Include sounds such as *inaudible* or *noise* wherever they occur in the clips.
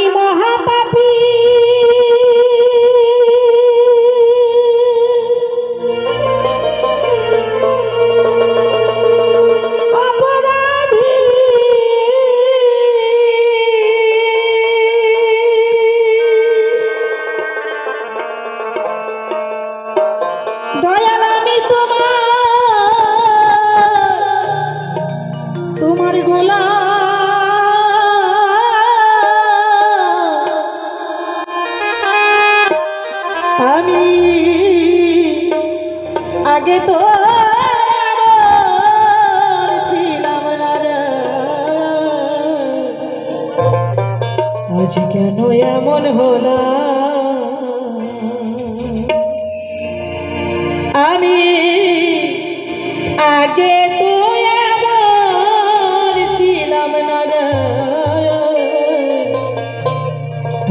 আমি মহাপাপী। দয়াল আমি তোমার যে কেন এমন হলা? আমি আগে তো ছিলাম না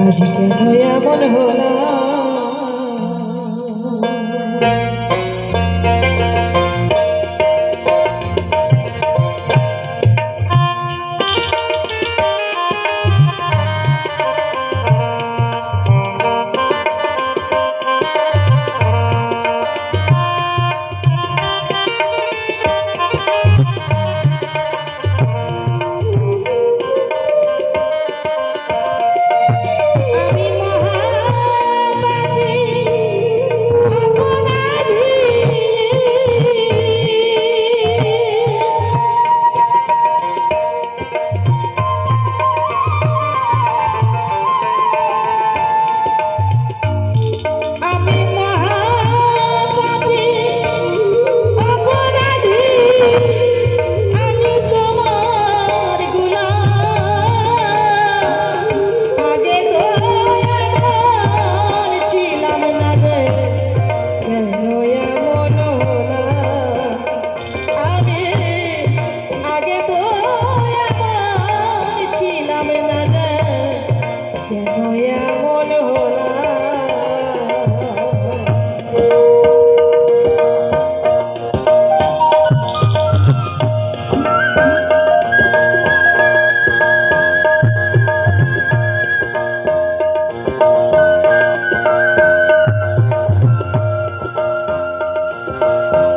আজ কেন এমন হলা? Música *laughs*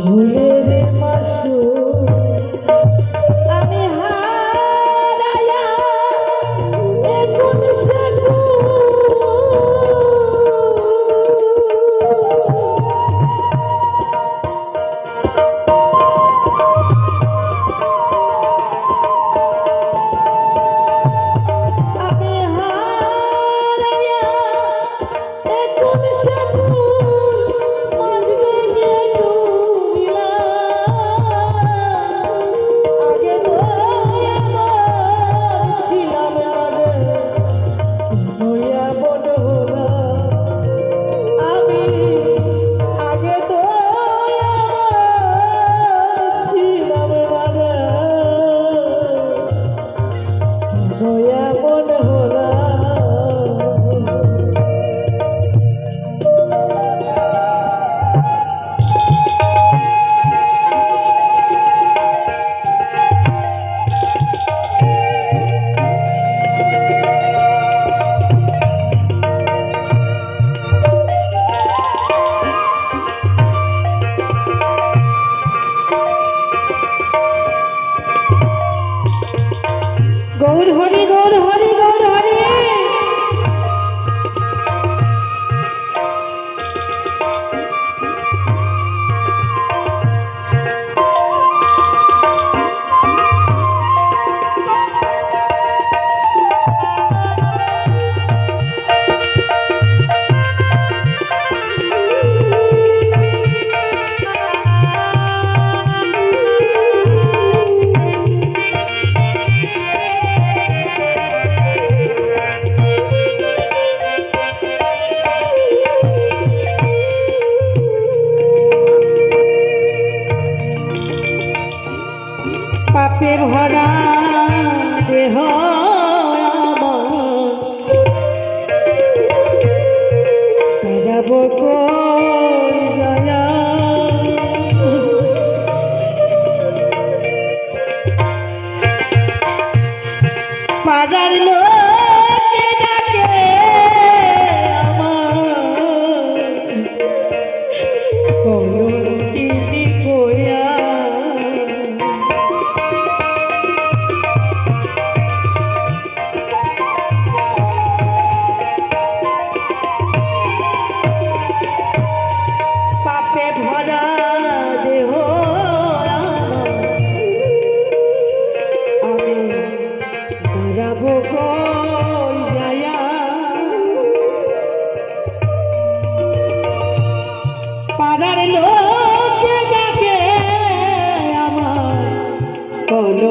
ভুলে রে মাসু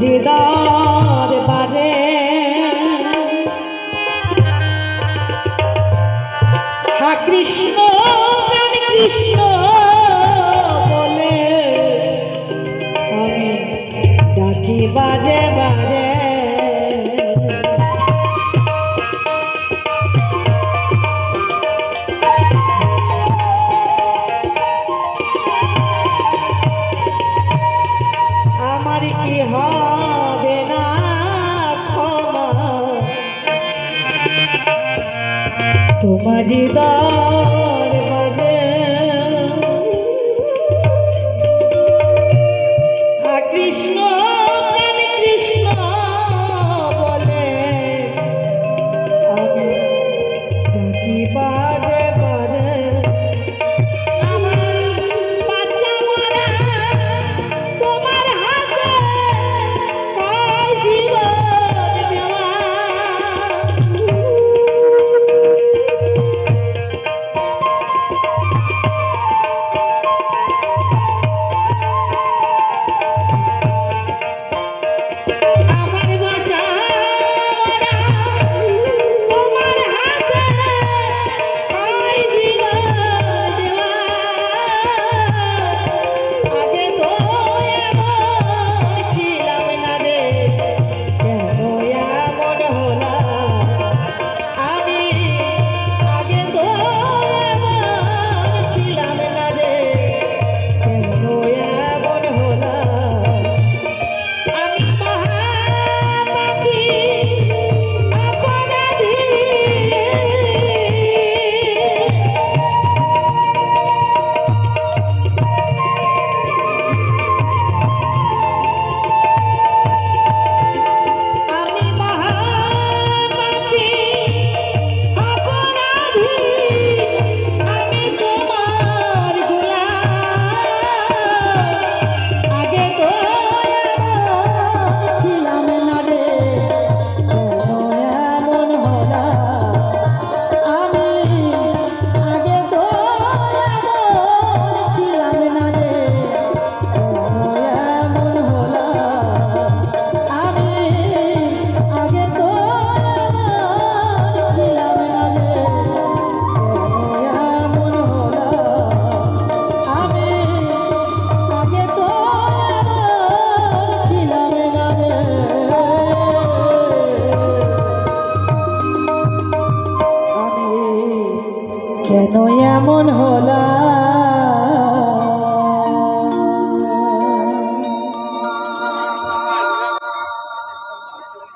হৃদয় হা কৃষ্ণ কৃষ্ণ বলে আমি ডাকি বাজে। माझी दा